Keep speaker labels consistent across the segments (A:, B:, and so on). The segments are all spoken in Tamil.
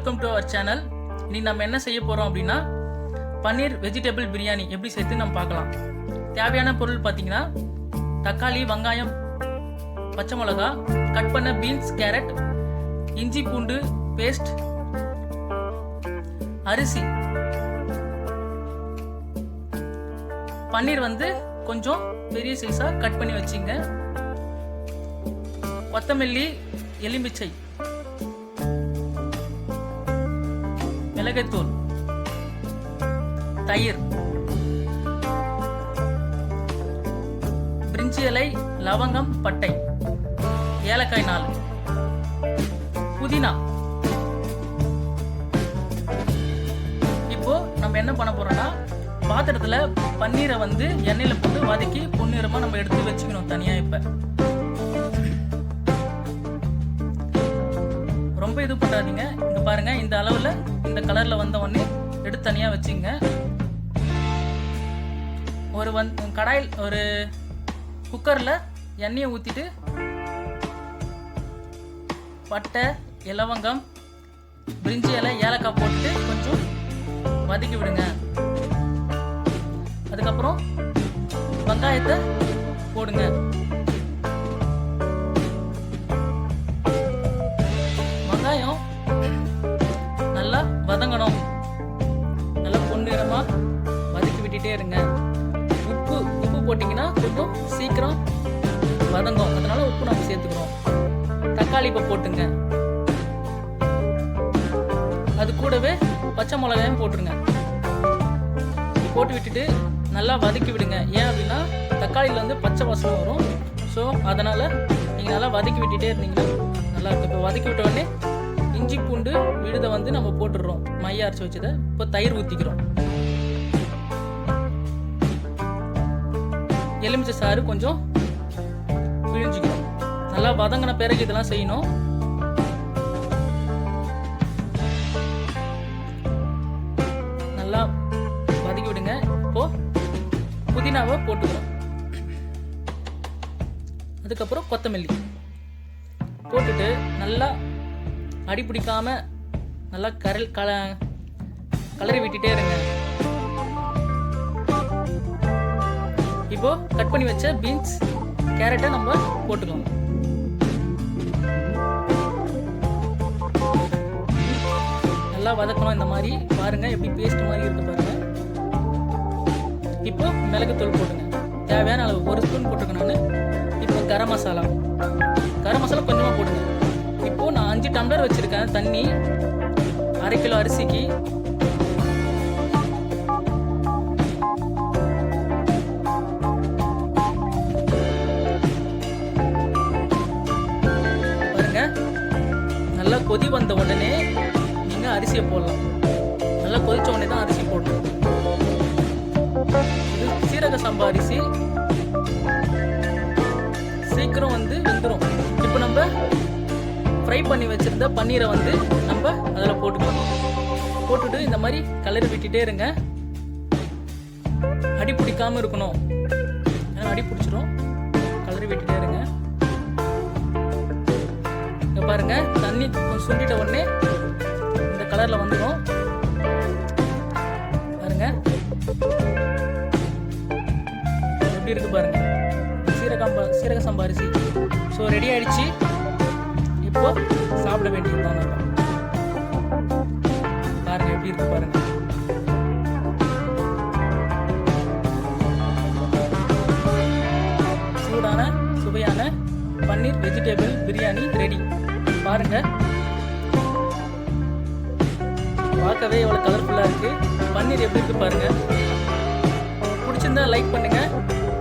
A: வெல்கம் டூவர் சேனல் இன்னைக்கு நம்ம என்ன செய்ய போகிறோம் அப்படின்னா பன்னீர் வெஜிடபிள் பிரியாணி எப்படி சேர்த்து நம்ம பார்க்கலாம். தேவையான பொருள் பார்த்தீங்கன்னா தக்காளி வெங்காயம் பச்சை மிளகா கட் பண்ண பீன்ஸ் கேரட் இஞ்சி பூண்டு பேஸ்ட் அரிசி. பன்னீர் வந்து கொஞ்சம் பெரிய சைஸாக கட் பண்ணி வச்சிங்க. கொத்தமல்லி எலுமிச்சை. மிளகாய்த்தூள் தயிர் பிரிஞ்சி இலை லவங்கம் பட்டை ஏலக்காய் நாள் புதினா. இப்போ நம்ம என்ன பண்ண போறோம்னா பாத்திரத்துல பன்னீரை வந்து எண்ணெயில போட்டு வதக்கி பொன்னிறமா நம்ம எடுத்து வச்சுக்கணும் தனியா இப்ப. ரொம்ப இது பண்ணாதீங்க. இங்க பாருங்க இந்த அளவுல இந்த கலர்ல வந்த உடனே எடுத்து தனியாக வச்சுங்க. ஒரு வந் கடாயில் ஒரு குக்கர்ல எண்ணெயை ஊத்திட்டு பட்டை இலவங்கம் பிரிஞ்சி இலை ஏலக்காய் போட்டுட்டு கொஞ்சம் வதக்கி விடுங்க. அதுக்கப்புறம் வெங்காயத்தை போடுங்க. வதக்கி இருங்க உப்பு உப்பு போட்டிங்கன்னா கொஞ்சம் சீக்கிரம் வதங்கும். அதனால உப்பு நம்ம சேர்த்துக்கிறோம் தக்காளி இப்போ போட்டுங்க. அது கூடவே பச்சை மிளகாயும் போட்டுருங்க. போட்டு விட்டுட்டு நல்லா வதக்கி விடுங்க. ஏன் அப்படின்னா தக்காளியில் வந்து பச்சை வாசம் வரும். ஸோ அதனால் நீங்கள் நல்லா வதக்கி விட்டுட்டே இருந்தீங்கன்னா நல்லா இருக்கும். இப்போ வதக்கி விட்ட உடனே இஞ்சி பூண்டு விழுதை வந்து நம்ம போட்டுடுறோம். மைய அரைச்சி வச்சதை. இப்போ தயிர் ஊற்றிக்கிறோம் எலுமிச்சை சாறு கொஞ்சம் விழிஞ்சிக்கணும் நல்லா வதங்கின பிறகு இதெல்லாம் செய்யணும். நல்லா வதக்கி விடுங்க. இப்போ புதினாவை போட்டுக்கிறோம் அதுக்கப்புறம் கொத்தமல்லி போட்டுட்டு நல்லா அடி பிடிக்காம நல்லா கரல் கல கலரி விட்டுட்டே இருங்க. இப்போ கட் பண்ணி வச்ச பீன்ஸ் கேரட்டை நம்ம போட்டுக்கலாம் நல்லா வதக்கணும் இந்த மாதிரி. பாருங்க எப்படி பேஸ்ட் மாதிரி இருக்கு பாருங்க. இப்போ மிளகுத்தூள் போட்டுங்க. தேவையான அளவு ஒரு ஸ்பூன் போட்டுருக்கேன் நான். இப்போ கரம் மசாலா. கரம் மசாலா கொஞ்சமாக போடுங்க. இப்போ நான் அஞ்சு டம்ளர் வச்சிருக்கேன் தண்ணி. அரை கிலோ அரிசிக்கு கொதி வந்த உடனே நீங்கள் அரிசியை போடலாம். நல்லா கொதிச்ச உடனே தான் அரிசி போடணும். இது சீரக சம்பா அரிசி. சீக்கிரம் வந்து வெந்துடும் இப்போ நம்ம ஃப்ரை பண்ணி வச்சிருந்த பன்னீரை வந்து நம்ம அதில் போட்டுக்கலாம். போட்டுட்டு இந்த மாதிரி கலரி விட்டுட்டே இருங்க. அடி பிடிக்காம இருக்கணும். ஏன்னா அடி பிடிச்சிரும். கலரி விட்டுட்டே இருங்க. பாருங்க. தண்ணி கொஞ்சம் சுண்டிட்ட உடனே இந்த கலர்ல வந்துடும் பாருங்க. எப்படி இருக்கு பாருங்க. சீரகம்பா சீரக சம்பா அரிசி. ஸோ ரெடி ஆயிடுச்சு. இப்போ சாப்பிட வேண்டியது தான் நம்ம. பாருங்க எப்படி இருக்கு பாருங்க. சூடான சுவையான பன்னீர் வெஜிடபிள் பிரியாணி ரெடி பாருங்க. பார்க்கவே எவ்வளோ கலர்ஃபுல்லாக இருக்கு. பன்னீர் எப்படி இருக்கு பாருங்க. பிடிச்சிருந்தா லைக் பண்ணுங்க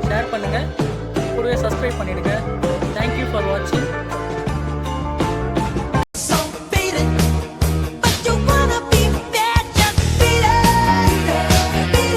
A: ஷேர் பண்ணுங்க. கூடவே சப்ஸ்கிரைப் பண்ணிடுங்க. தேங்க்யூ ஃபார் வாட்சிங்